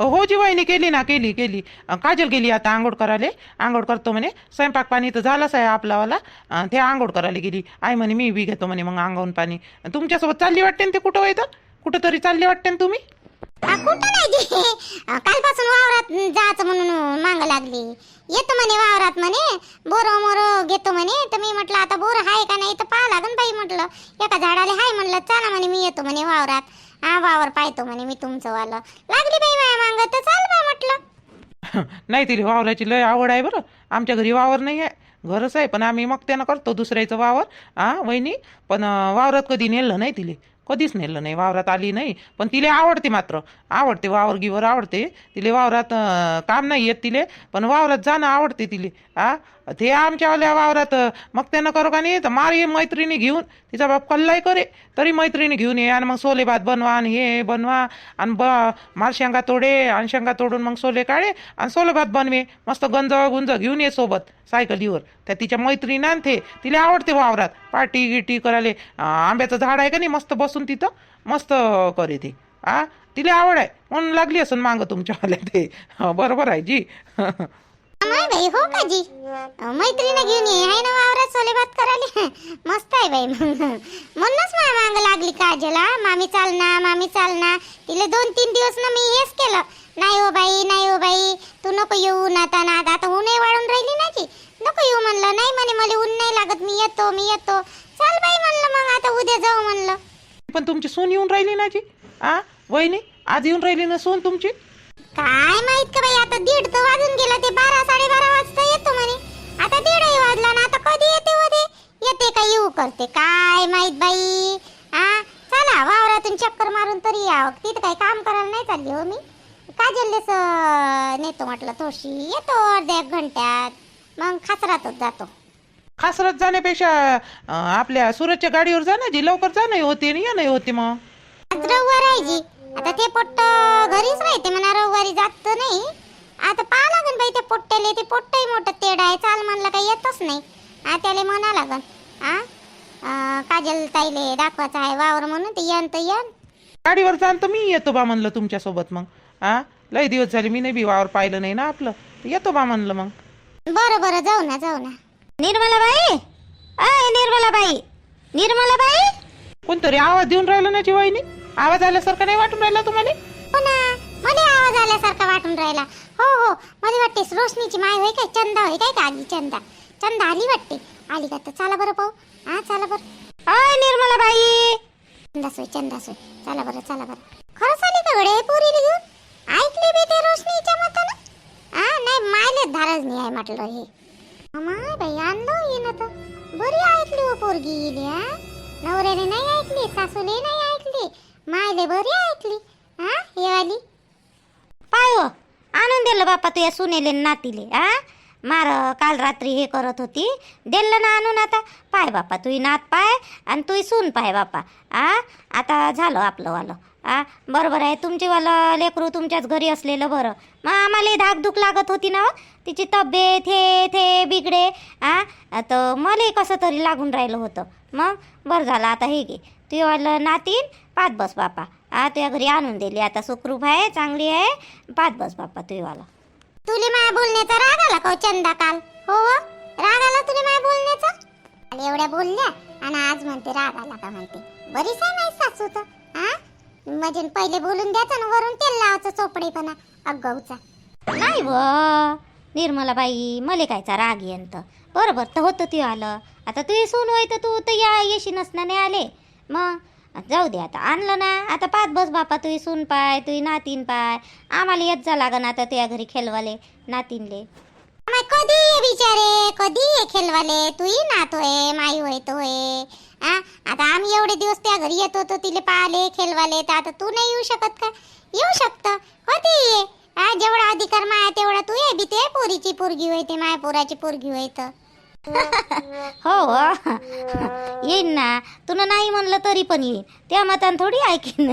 हो जी केली ना केली केली. काजल गेली आता आंघोळ करायला आंघोळ करतो म्हणे स्वयंपाक पाणी तर झालंच आहे आपलावाला. ते आंघोळ करायला गेली. आई म्हणे मी बी घेतो म्हणे मग अंगावून पाणी. तुमच्यासोबत चालली वाटते ना ते कुठं येतं कुठं तरी चालली वाटते ना तुम्ही? कुठं नाही कालपासून वावरात जायचं म्हणून मांग लागली. येतो म्हणे वावरात म्हणे. बोर मोर घेतो म्हणे. तर मी म्हटलं आता बोर आहे का नाही तर पाहा लागन बाई म्हटलं. एका झाडाला हाय म्हणलं चला म्हणे मी येतो म्हणे वावरात. हा वावर पाहतो म्हणे मी तुमचं वालं. लागली बाई. माया तर चाल बा म्हटलं. नाही तिला वावराची लय आवड आहे बरं. आमच्या घरी वावर नाही आहे. घरच आहे पण आम्ही मग त्यानं करतो दुसऱ्याचं वावर. हा वहिनी? पण अं, वावरात कधी नेलं नाही तिले. कधीच नेलं नाही वावरात आली नाही. पण तिले आवडते मात्र. आवडते वावर गिवर आवडते. तिले वावरात अं, काम नाही येत तिले. पण वावरात जाणं आवडते तिले. हा ते आमच्यावाल्या वावरात मग त्यानं करू का नाही? तर मारी मैत्रिणी घेऊन तिचा बाप कल्लाही करे. तरी मैत्रिणी घेऊन ये आणि मग सोले भात बनवा आणि हे बनवा आणि ब मारशांगा तोडे आणि शेंगा तोडून मग सोले काढे आणि सोले भात बनवे. मस्त गंज गुंज घेऊन ये सोबत सायकलीवर. त्या तिच्या मैत्रिणी आणते तिला आवडते वावरात. पार्टी गिटी करायले. आंब्याचं झाड आहे का नाही? मस्त बसून तिथं मस्त करे ते. आ तिला आवड आहे. म्हणून लागली असं मागं तुमच्यावाल्या ते बरोबर आहे जी. माय बाई हो काजी. मैत्रीने मैत्रीण घेऊन ये. आहे ना वावरात सोले भात करायला. मस्त आहे बाई मग म्हणूनच माझ्या मांग लागली काजला. मामी चाल ना मामी चाल ना. तिले दोन तीन दिवस ना मी हेच केलं. नाही हो बाई नाही हो बाई. तू नको येऊ ना आता ना आता ऊनही वाढून राहिली ना जी. नको येऊ म्हणलं. नाही म्हणे मला ऊन नाही लागत. मी येतो मी येतो. चल बाई म्हणलं मग. आता उद्या जाऊ म्हणलं. पण तुमची सून येऊन राहिली ना जी. आ वहिनी आज येऊन राहिली ना सून तुमची? काय माहीत का बाई आता दीड तर वाजून गेला ते बारा साडेबारा वाजता येतो म्हणे. आता दीडही वाजला ना आता कधी येते हो ते? येते का येऊ करते? काय माहीत बाई? हा चला वावरातून चक्कर मारून तरी यावं तिथं काही काम करायला नाही चालली हो मी. काजललेच अं, नेतो म्हटलं थोडशी येतो अर्ध्या एक घंट्यात. मग खासरातच जातो. खासरत जाण्यापेक्षा अं, आपल्या सुरतच्या गाडीवर जा ना जी लवकर जा नाही होते आणि या नाही होते मग. आज रविवार आहे जी. आता ते पोट्ट घरीच राहते म्हणा रविवारी जात नाही. आता पाहा लागन बाई ते पोट्ट्याले ते पोट्टही मोठं तेड आहे. चाल म्हणलं काही येतच नाही. हा त्याला म्हणा लागन. हा? अं, काजल ताईले दाखवायचं आहे वावर म्हणून ते यन तर यन. गाडीवर तर मी येतो बा म्हणलं तुमच्यासोबत मग. आ लय दिवस झाले मी नाही बी वावर पाहिलं नाही ना आपलं. तर येतो बा म्हणलं मग. बरं बरं जाऊ ना जाऊ ना. निर्मला बाई अय निर्मला बाई निर्मला बाई कोणतरी आवाज देऊन राहिला ना जी वहिनी आवाज आल्यासारखं नाही वाटून राहिला तुम्हाला? हो ना मला आवाज आल्यासारखा वाटून राहिला. हो हो मला वाटते रोशनीची माय होय काय चंदा होय काय का आली चंदा? चंदा आली वाटते. आली का तर चला बरं पाहू. हा चला बरं. अय निर्मला बाई चंदा सोय चंदा सोय. चला बरं चला बरं. खरंच आली का गडे पोरी घेऊन? ऐकली बी ते रोशनीच्या मतानं? हा नाही मायले धारच नाही आहे म्हटलं हे. माय बाई आणलं येणं तर. बरी ऐकली हो पोरगी गेली हा. नवऱ्याने नाही ऐकली सासूने नाही ऐकली. मायले बरी ऐकली. हा हे वाली? पाय हो आणून दिलं बापा तुया सुनेले न नातीले आ? मार काल रात्री हे करत होती. दिलं ना आणून आता. पाय बापा तुही नात पाय आणि तुही सून पाय बापा आ? आता झालं आपलं वालं आ? बरोबर आहे तुमचीवालं लेकरू तुमच्याच घरी असलेलं बरं. मग आम्हाला धाकधूक लागत होती ना हो. तिची तब्येत हे ते बिगडे आ? तर मला कसं तरी लागून राहिलं होतं. मग बरं झालं आता हे घे. तुझीवालं नातीन पाच बस बापा. आ तुझ्या घरी आणून दिली. आता सुखरूप आहे चांगली आहे. पाच बस बापा तुझीवाला तुले माया बोलण्याचा राग आला का हो चंदा काल? हो हो? राग आला तुले माया बोलण्याचा? काल एवढ्या बोलल्या आणि आज म्हणते राग आला का म्हणते. बरीच आहे नाही सासू तर. हा म्हणजे पहिले बोलून द्यायचं ना वरून तेल लावायचं चोपडेपणा. अगाऊचा नाही व. निर्मलाबाई मले कायचा राग येंत बरोबर तर होतं ती आलं आता तू सून होय तर तू तर या येशी नसण्याने आले मग? जाऊ दे आता आणलं ना. आता पाच बस बापा तुही सून पाय तुही नातीन पाय. आम्हाला येत जा लागन आता तुझ्या घरी खेळवाले नातीनले. कधी बिचारे? कधी ये खेळवाले तुही नातोय माई होय तो होय आता आम्ही एवढे दिवस त्या घरी येत होतो तिले पाहिले खेळवाले तर आता तू नाही येऊ शकत का? येऊ शकत. कधी ये जेवढा अधिकार माया तेवढा तू ये बी ते पोरीची पोरगी होय ते माया पोराची पोरगी होय तर. हो, हो येईन ना. तुला नाही म्हणलं तरी पण येईन. त्या मतान थोडी ऐकीन.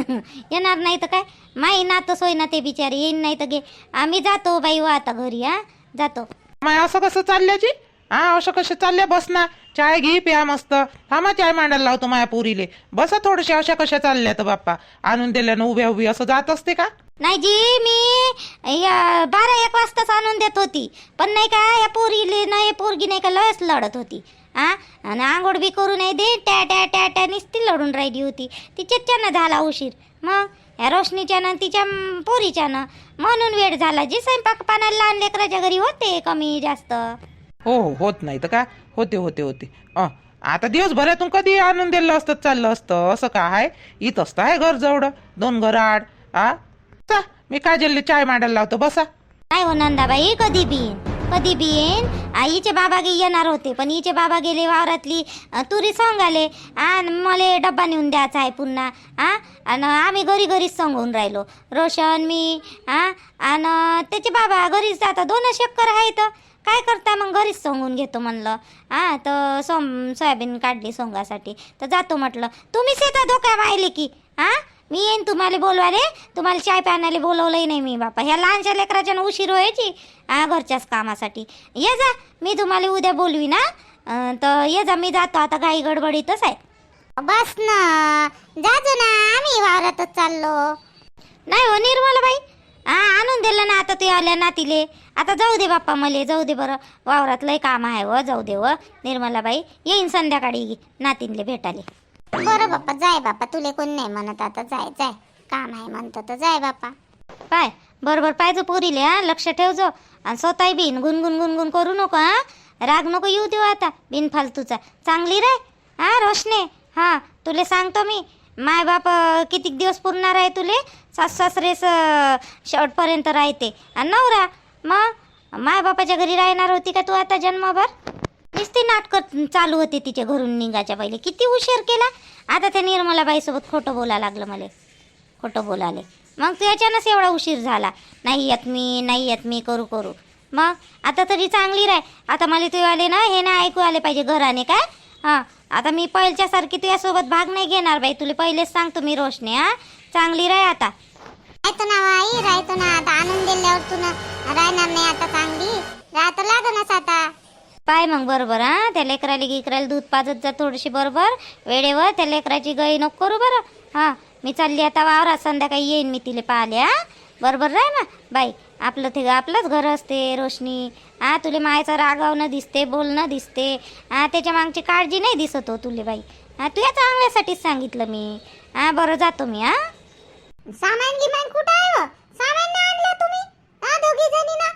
येणार नाही तर काय? माई नातं सोय ना ते बिचारी. येईन नाही तर गे आम्ही जातो बाई वा आता घरी हा? जातो. माय असं कसं चालल्याची हा असं कसं चालल्या? बस ना. चाय घे प्या मस्त. थांबा चाय मांडायला लावतो माया पुरीले. बसा थोडेसे अशा कशा चालल्या तर बाप्पा? आणून दिल्यानं उभ्या उभी. असं जात असते का? नाही जी मी या बारा एक वाजताच आणून देत होती. पण नाही का या पोरीले नाही पोरगी नाही का लयच लढत होती. आ? आणि आंघोळ बी करू नाही दे टॅ टॅ टॅ टॅ नुसती लढून राहिली होती. तिच्याच्यानं झाला उशीर. मग या रोशनीच्यानं तिच्या पोरीच्यानं म्हणून वेळ झाला. जी स्वयंपाक पाण्याला लहान लेकराच्या घरी होते कमी जास्त. हो हो होत नाही तर का? होते होते होते. अ आता दिवसभरातून कधी आणून दिलं असतं चाललं असतं? असं का आहे? इथंच तर आहे घर जवळ. दोन घर आड. आ? चा मी काजलले चाय मांडायला लावतो बसा. काय हो नंदाबाई कधी बी येईन कधी बी येईन आ, हिचे बाबा गे येणार होते पण हिचे बाबा गेले वावरातली अ, तुरी सांगाले. आणि मला डब्बा नेऊन द्यायचा आहे पुन्हा आ? आणि आम्ही घरी घरीच सांगून राहिलो. रोशन मी आ? आणि त्याचे बाबा घरीच जातात दोन शक्कर तर काय करता मग घरीच सांगून घेतो म्हणलं. हा तर सोम सोयाबीन काढली सोंगासाठी. तर जातो म्हटलं तुम्हीच येता धोका वाहिले की हा मी येईन तुम्हाला बोलवाले तुम्हाला चाय प्यानाले बोलवलंही नाही मी बापा. ह्या लहानशा लेकराच्या उशीर व्हायची. हा घरच्याच कामासाठी. ये जा मी तुम्हाला उद्या बोलवी ना तर ये जा मी जातो. आता घाई गडबडीतच आहे. बस ना. जाजो ना. आम्ही वावरातच चाललो. नाही हो निर्मला बाई. हा आणून दिलं ना आता ते आल्या नातीले. आता जाऊ दे बाप्पा मले जाऊ दे बरं. वावरात लय काम आहे व जाऊ दे व निर्मला बाई येईन संध्याकाळी नातीनले भेटाले बरं बाप्पा जाय बाप्पा तुले कोण नाही म्हणत आता जाय जाय. काम आहे म्हणतो तर जाय बाप्पा. पाय बरोबर पाहिजे पोरीले हा लक्ष ठेवजो. आणि स्वतः बिन गुणगुण गुणगुण करू नको हा. राग नको येऊ देऊ आता बिन फालतूचा चांगली रे हा रोशने. हा तुले सांगतो मी माय बाप कितीक दिवस पुरणार आहे तुले? सास सासरेस शेवटपर्यंत राहते. आणि नवरा मग माय बापाच्या घरी राहणार होती का तू आता जन्मभर? नुसती नाटकं चालू होते तिच्या घरून निघायच्या पहिले. किती उशीर केला. आता त्या निर्मलाबाईसोबत खोटं बोलायला लागलं मला. खोटं बोलाले मग त्याच्यानंच एवढा उशीर झाला. नाही येत मी नाही येत मी करू करू. मग आता तरी चांगली राय. आता मला तू आले ना हे ना ऐकू आले पाहिजे घराने काय हां. आता मी पहिल्यासारखी तुझ्यासोबत भाग नाही घेणार बाई. तुला पहिलेच सांगतो मी रोशने हा. चांगली राय आता. राहतो ना बाई राहतो ना. आता आनंद दिल्यावर तू ना राहणार नाही आता चांगली. राहतो लागणच आता. पाय मग बरोबर हां? त्या लेकराला गिकराला दूध पाजत जा थोडीशी बरोबर. वेळेवर त्या लेकराची गई नको करू बरं. हां मी चालली आता वावरात संध्याकाळी येईन मी तिला पाहिले हां? बरोबर राय ना. बाई आपलं ते आपलंच घर असते रोशनी. हा तुले मायचं रागावणं दिसते बोलणं दिसते. आ त्याच्या मागची काळजी नाही दिसत हो तुले बाई. हा तुझ्या चांगल्यासाठीच सांगितलं मी. हा बरं जातो मी हा? सामान गिमान कुठं आहे व? सामान नाही आणलं तुम्ही? हा दोघी जणी ना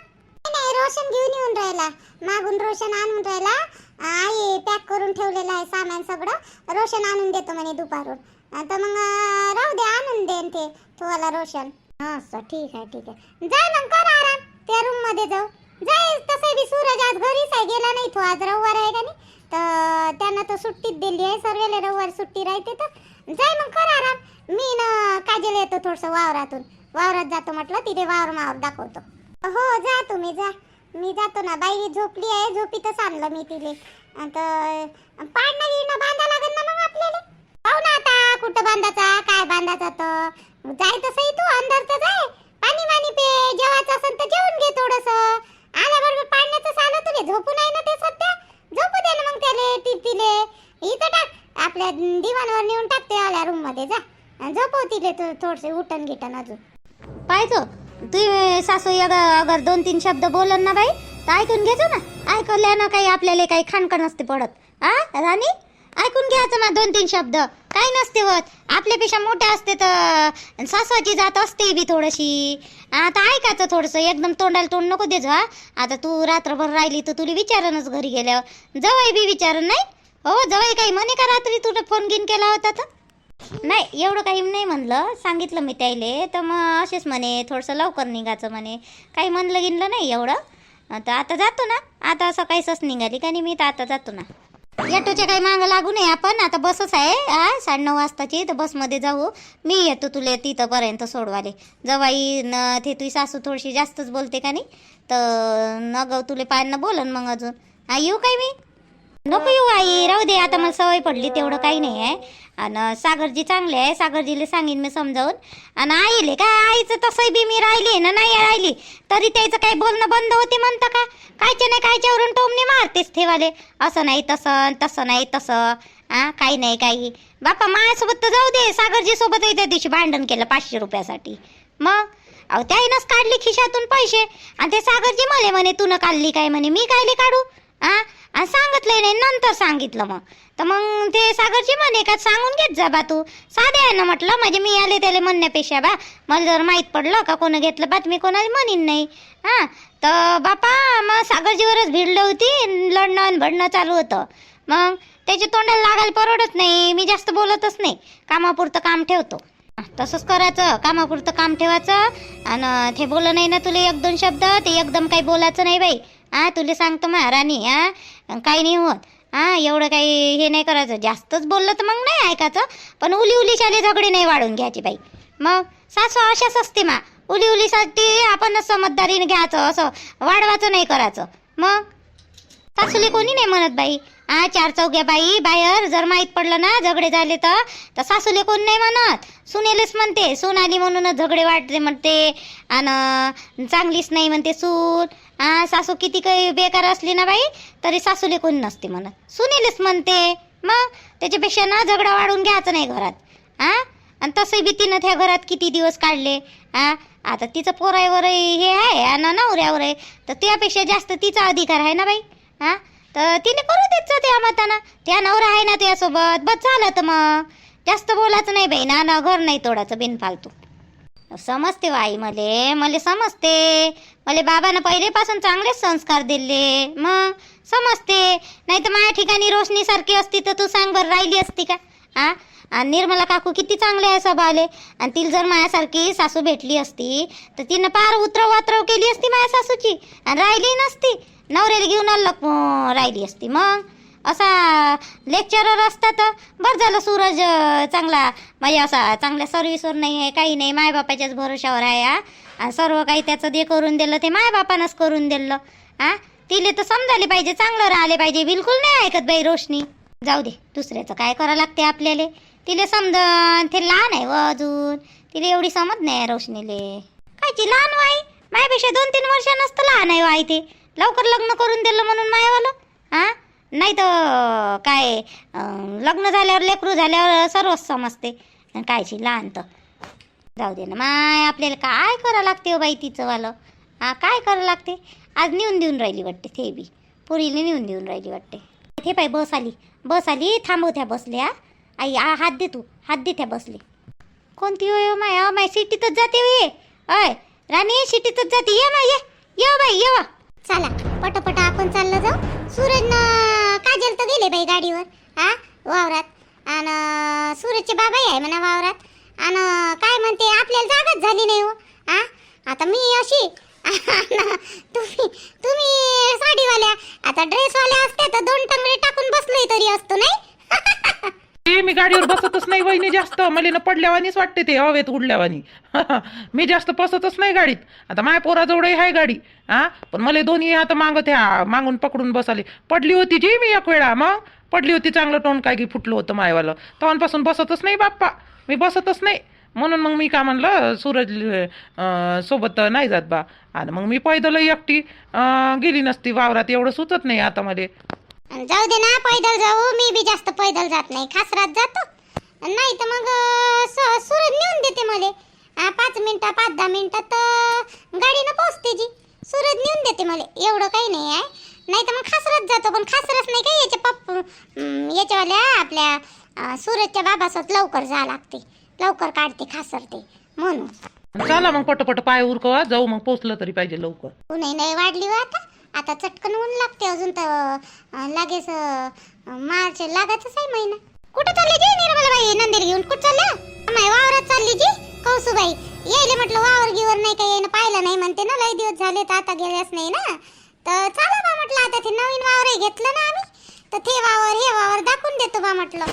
नाही, रोशन घेऊन येऊन राहिला. मागून रोशन आणून राहिला. आई पॅक करून ठेवलेलं आहे सामान सगळं. रोशन आणून देतो म्हणे दुपारून. तर मग राहू दे आणून देन ते तुम्हाला रोशन. असं ठीक आहे ठीक आहे. जा मग कर आराम. त्या रूममध्ये जाऊ. जाय तसं बी सूरज आज घरीच आहे गेला नाही तो. आज रविवार आहे का नाही? तर त्यांना तर सुट्टीच दिली आहे सर्वेला रविवार सुट्टी राहते तर. जाय मग कर आराम. मी ना काजल येतो थोडस वावरातून. वावरात जातो म्हटलं तिथे वावर मावर दाखवतो. हो जा तुम्ही जा. मी जातो ना. बाई झोपली आहे. झोपीतच आणलं मी तिले. तर पाडणं गिरणं बांधा लागेल ना मग आपल्याला? पाहू ना आता कुठं बांधायचा काय बांधायचा तर जाय तसंही तू अंधार तर जाय. पाणी मानी पे जेवायचं असेल तर जेवून घे थोडस. आल्याबरोबर पाडण्याचं आलं तुले झोपू नाही ना ते सध्या? झोपू दे ना मग त्याले ती तिले. इथं टाक. आपल्या दिवाणवर नेऊन टाकते आल्या रूममध्ये जा. झोपव तिले तू थोडसे उठण गिटन अजून पाहिजो तू सासू अगर अगर दोन तीन शब्द बोलन ना बाई तर ऐकून घ्यायचं ना. ऐकल्यानं काही आपल्याला काही खाणकण नसते पडत. आ राणी? ऐकून घ्यायचं ना दोन तीन शब्द. काही नसते होत. आपल्यापेक्षा मोठे असते तर सासवाची जात असते बी थोडीशी. आता ऐकायचं थोडंसं. एकदम तोंडाला तोंड नको देज हा. आता तू रात्रभर राहिली तर तुला विचारणच घरी गेल्यावर. जवळ बी विचारन नाही. हो जवळ काही म्हणे का रात्री तुला फोन गिन केला होता तर? नाही एवढं काही नाही म्हणलं. सांगितलं मी त्याले तर मग असेच म्हणे थोडंसं लवकर निघायचं म्हणे. काही म्हणलं गिनलं नाही एवढं. तर आता जातो ना. आता सकाळीच निघाली का नाही मी तर आता जातो ना. ऑटोच्या काही मागं लागू नये आपण. आता बसच आहे. हा साडेनऊ वाजताची तर बसमध्ये जाऊ. मी येतो तुला तिथंपर्यंत सोडवाले. जवाई न ते तुझी सासू थोडीशी जास्तच बोलते का नाही? तर नग तुले पायांना बोलन मग अजून. हा येऊ काय मी? नको येऊ आई. राहू दे. आता मला सवय पडली. तेवढं काही नाही आहे. आणि सागरजी चांगले आहे. सागरजीला सांगेन मी समजावून. आणि आईले काय आईचं तसंही बी मी राहिली ना नाही राहिली तरी त्याचं काही बोलणं बंद होते म्हणतं का? कायच्या नाही कायच्यावरून टोमने मारतेच ठेवाले. असं नाही तसं तसं नाही तसं. हा काही नाही काही. बापा माझ्यासोबत तर जाऊ दे. सागरजी सोबत त्या दिवशी भांडण केलं पाचशे रुपयासाठी. मग? अहो त्याईनंच काढली खिशातून पैसे. आणि ते सागरजी मले म्हणे तू न काढली काय? म्हणे मी कायली काढू? आ? आणि सांगितलंय नाही नंतर सांगितलं मग. तर मग ते सागरजी म्हणे का सांगून घेत जा बा तू. साधे आहे ना म्हटलं म्हणजे मी आले त्याला म्हणण्यापेक्षा बा. मला जर माहीत पडलं का कोण घेतलं बात मी कोणाला म्हणीन नाही. हा तर बापा मग सागरजीवरच भिडलं होती लढणं आणि भडणं चालू होतं. मग त्याच्या तोंडाला लागायला परवडत नाही मी जास्त बोलतच नाही. कामापुरतं काम ठेवतो. तसंच करायचं कामापुरतं काम ठेवायचं. आणि ते बोललं नाही ना तुला एक दोन शब्द ते एकदम काही बोलायचं नाही बाई. हा तुला सांगतो महाराणी हा. काही नाही होत. हां एवढं काही हे नाही करायचं. जास्तच बोललं तर मग नाही ऐकायचं. पण उली उलीशाले झगडे नाही वाढून घ्यायचे बाई. मग सासू अशाच असते मा. उली उलीसाठी आपणच समजदारीने घ्यायचं असं वाढवायचं नाही करायचं. मग सासूले कोणी नाही म्हणत बाई. हा चार चौघ्या बाई बाहेर जर माहीत पडलं ना झगडे झाले तर तर सासूले कोण नाही म्हणत. सुनेलेच म्हणते सून आली म्हणूनच झगडे वाटते म्हणते. आणि चांगलीच नाही म्हणते सून. हा सासू किती काही बेकार असली ना बाई तरी सासूले कोण नसते म्हणत. सुनीलच म्हणते मग त्याच्यापेक्षा ना झगडा वाढून घ्यायचं नाही घरात. हा आणि तसंही बी तिनं त्या घरात किती दिवस काढले. हा आता तिचं पोरावर हे आहे आणि नवऱ्यावर आहे तर त्यापेक्षा जास्त तिचा अधिकार आहे ना बाई. हा तर तिने करू देत त्या मताना. त्या नवरा आहे ना तुझ्यासोबत बस झालं तर मग. जास्त बोलायचं नाही बाई ना ना घर नाही तोडायचं बिनफालतू. समजते आई मले मले समजते. मले बाबानं पहिलेपासून चांगलेच संस्कार दिले. मग समजते. नाही तर माझ्या ठिकाणी रोशनीसारखी असती तर तू सांग बरं राहिली असती का? आ? आणि निर्मला काकू किती चांगले आहे स्वभावले. आणि तिला जर माझ्यासारखी सासू भेटली असती तर तिनं पार उतरव वातरव केली असती माझ्या सासूची. आणि राहिली नसती. नवऱ्याला घेऊन आलं राहिली असती. मग? असा लेक्चरर असता तर बरं झालं सूरज चांगला. म्हणजे असा चांगल्या सर्व्हिसवर नाही आहे काही नाही. मायबापाच्याच भरोशावर आहे हा. आणि सर्व काही त्याचं जे करून दिलं ते मायबापानंच करून दिलं हा. तिले तर समजायला पाहिजे चांगलं राहिले पाहिजे. बिलकुल नाही ऐकत बाई रोशनी. जाऊ दे दुसऱ्याचं काय करावं लागते आपल्याला? तिले समजन ते लहान आहे व अजून. तिला एवढी समज नाही आहे रोशनीले. कायची लहान वाई? माझ्यापेक्षा दोन तीन वर्षानंच तर लहान आहे वाई ते. लवकर लग्न करून दिलं म्हणून मायावालं हा. नाही तर काय लग्न झाल्यावर लेकरू झाल्यावर सर्वच समजते. आणि कायची लहान तर. जाऊ दे ना माय आपल्याला काय करावं लागते हो बाई तिचं वालं? काय करावं लागते? आज नेऊन देऊन राहिली वाटते ते बी. पुरीला नेऊन देऊन राहिली वाटते. ते पाय बस आली. बस आली थांबवत्या हो बसल्या आई आ हात दे तू. हात दे त्या बसले. कोणती होय हो माय? माय सिटीतच जाते हो ये अय राणी सिटीतच जाते. ये माय ये. ये हो बाई ये वा. चला पटापट आपण चाललं जाऊ. सूरज न काजल तर गेले बाई गाडीवर हा वावरात. आणि सूरजचे बाबाही आहे म्हणा वावरात. आणि काय म्हणते आपल्याला जागाच झाली नाही हो हा आता मी अशी अन तुम्ही तुम्ही साडीवाल्या आता ड्रेसवाल्या असते तर दोन टंगडे टाकून बसलोय तरी असतो नाही ते मी गाडीवर बसतच नाही वाटतं मला ना पडल्यावानीच वाटते ते हवेत उडल्यावानी. मी जास्त बसतच नाही गाडीत. आता माय पोराजवळही आहे गाडी. हा पण मला दोन्ही आता मागत ह्या मागून पकडून बसाले. पडली होती जी मी एक वेळा मग? पडली होती चांगलं टोन काय की फुटलं होतं मायवालं. तवांपासून बसतच नाही बाप्पा. मी बसतच नाही. म्हणून मग मी का म्हणलं सूरज सोबत नाही जात बा. आणि मग मी पैदल एकटी गेली नसती. वावरात एवढं सुचत नाही आता मध्ये जाऊ दे ना पैदल जाऊ. मी बी जास्त पैदल जात नाही. खासरात जातो. नाही तर मग सूरज नेऊन देते मला. पाच मिनिटं पाच दहा मिनिटात गाडीनं पोहोचते जी. सूरज नेऊन देते मला. एवढं काही नाही आहे. नाही तर मग खासरात जातो पण खासरच नाही काय याच्या पप्प याच्यावाल्या आपल्या सूरजच्या बाबासोबत लवकर जा लागते. लवकर काढते खासर ते म्हणून. चला मग पटपट पाय उरकवा जाऊ मग पोचलं तरी पाहिजे लवकर. ऊनही नाही वाढली हो आता. आता चटकन ऊन लागते अजून तर लागेच मार्च लागायचंच आहे महिना. कुठं चालली जी निर्मला नंदीर घेऊन कुठं चालल्या? माय वावरात चालली जी कौसुबाई यायले म्हटलं वावर गिवर नाही काही येणं पाहिलं नाही म्हणते ना लय दिवस झाले तर आता गेल्याच नाही ना? तर चला बा म्हटलं आता ते नवीन वावर घेतलं ना आम्ही. तर ते वावर हे वावर दाखवून देतो बा म्हटलं.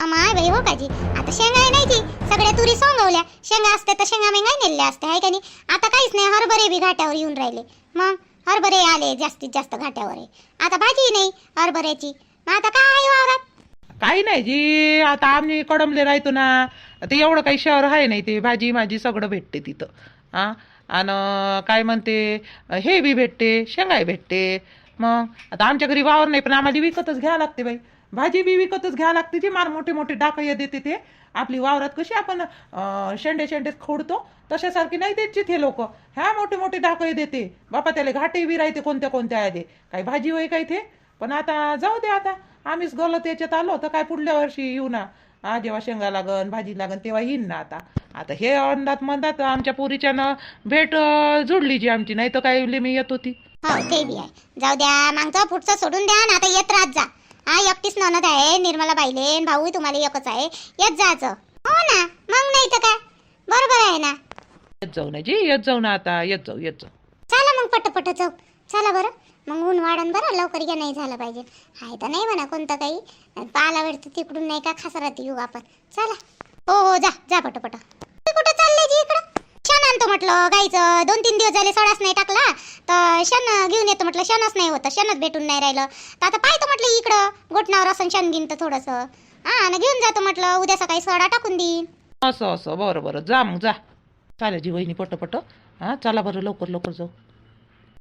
अमाय बाई हो काजी आता शेंगा नाही जी सगळ्या तुरी सोंगवल्या. शेंगा असते तर शेंगा मेंगाय नेल्या असते आहे का नाही? आता काहीच नाही हरभरे बी घाट्यावर येऊन राहिले. मग हरभरे आले जास्तीत जास्त घाट्यावर. आहे आता भाजी नाही हरभऱ्याची. मग आता काय काही नाही जी आता आम्ही कडमले राहतो ना ते एवढं काही शहर आहे नाही ते भाजी माझी सगळं भेटते तिथं. हा? आणि काय म्हणते हे बी भेटते शेंगाय भेटते. मग आता आमच्या घरी वावर नाही पण आम्हाला विकतच घ्यावं लागते बाई. भाजी बी विकतच घ्यावं लागते जी मार मोठे मोठे डाकं देते ते. आपली वावरात कशी आपण शेंडे शेंडे खोडतो तशासारखी नाही देत जिथे लोक. ह्या मोठे मोठे डाकं देते. बापा त्याला घाटे बी राहते कोणत्या कोणत्या आहे काही भाजी वय काही ते. पण आता जाऊ दे आता. आम्हीच गलत याच्यात आलो तर काय पुढल्या वर्षी येऊ ना? हा जेव्हा शेंगा लागन भाजी लागन तेव्हा येईन ना आता. आता हे अंदात म्हणतात आमच्या पोरीच्यानं भेट जुडली जी आमची. नाही तर काय लिमी येत होती. हो ते बी आहे. जाऊ द्या मागचं पुढचं सोडून द्या ना आता येत राहत जा. हा एकटीच ननद आहे निर्मला बाईले भाऊ तुम्हाला एकच आहे. येत जायचं हो ना मग नाही तर काय? बरोबर आहे ना? येत जाऊ ना जी येत जाऊ ना आता. येत जाऊ येत जाऊ. चला मग पटपट जाऊ. चला बरं. मग ऊन वाढन बरं लवकर या नाही झालं पाहिजे. हाय तर नाही म्हणा कोणतं काही. पाहायला भेटतं तिकडून नाही का खासरात येऊ आपण. चला. हो हो जा जा पटपट. कुठं चालले जी इकडं? क्षण आणतो म्हटलं गाईचं. दोन तीन दिवस झाले सडाच नाही टाकला. तर क्षण घेऊन येतो म्हटलं क्षणच नाही होतं क्षणच भेटून नाही राहिलं. तर आता पाहतो म्हटलं इकडं. गोठणावर असं क्षण घेईन तर थोडंसं. हा आणि घेऊन जातो म्हटलं उद्या सकाळी सडा टाकून देईन. असं असं बरं बरं. जा मग जा. चालेल जी वहिनी पटपट. पट हा चला बरं लवकर लवकर जाऊ.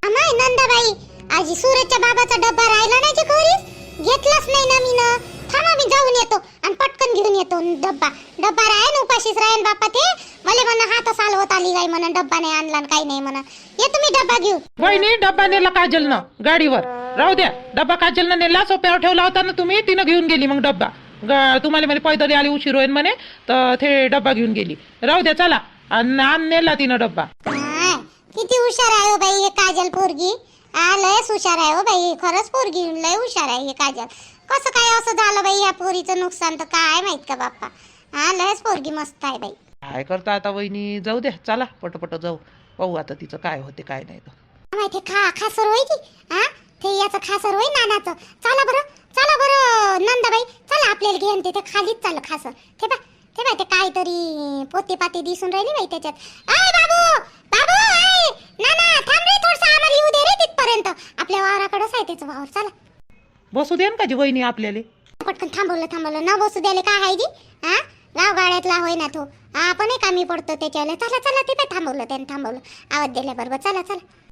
अमाय नंदाबाई. आजी सूरजच्या बाबाचा डब्बा राहिला नाही की घरीच घेतलाच नाही ना मी ना थांबा मी जाऊन येतो आणि पटकन घेऊन येतो डब्बा. डब्बा राहीन उपाशीच राहीन बापा ते. मला म्हणा हात साल होत आली गाई म्हणा डब्बा नाही आणला आणि काही नाही म्हणा येतो मी डब्बा घेऊ वहिनी डब्बा नेला काजलनं गाडीवर. राहू द्या. डब्बा काजलनं नेला? सोप्यावर ठेवला होता ना तुम्ही? तिनं घेऊन गेली मग डब्बा. ग- तुम्हाला म्हणे पैदली आली उशीर होईन म्हणे तर ते डब्बा घेऊन गेली. राहू द्या चला. आणि आण नेला तिनं डब्बा. किती हुशार आहे हो बाई हे काजल पोरगी. लयच हुशार आहे हो बाई खरंच पोरगी लय हुशार आहे हे काजल. कसं काय असं झालं बाई या पोरीचं नुकसान? तर काय माहीत का बाप्पा? हा लयच पोरगी मस्त आहे बाई. काय करता आता वहिनी? जाऊ द्या चला पटपट जाऊ. पाहू आता तिचं काय होते काय नाही तर. माहिती खा खासर होय की हा ते याचं खासर होय नानाचं? चला बरं चला बरं नंदाबाई. चला आपल्याला घेऊन ते खालीच चाललं खासर. ते बा ते बा ते काहीतरी पोते पाते दिसून राहिली बाई त्याच्यात. I Babu! बाबू आय नाना थांब रे थोडस आम्हाला येऊ दे रे तिथपर्यंत. आपल्या वावराकडंच आहे त्याचं वावर चला. बसू दे ना का जी वहिनी आपल्याला? पटकन थांबवलं थांबवलं. न बसू द्याले काय आहे जी हा? गाव गाड्यातला होय ना तो. आपणही कामी पडतो त्याच्याला चला चला ते थांबवलं त्याने थांबवलं. आवाज दिल्याबरोबर. चला चला.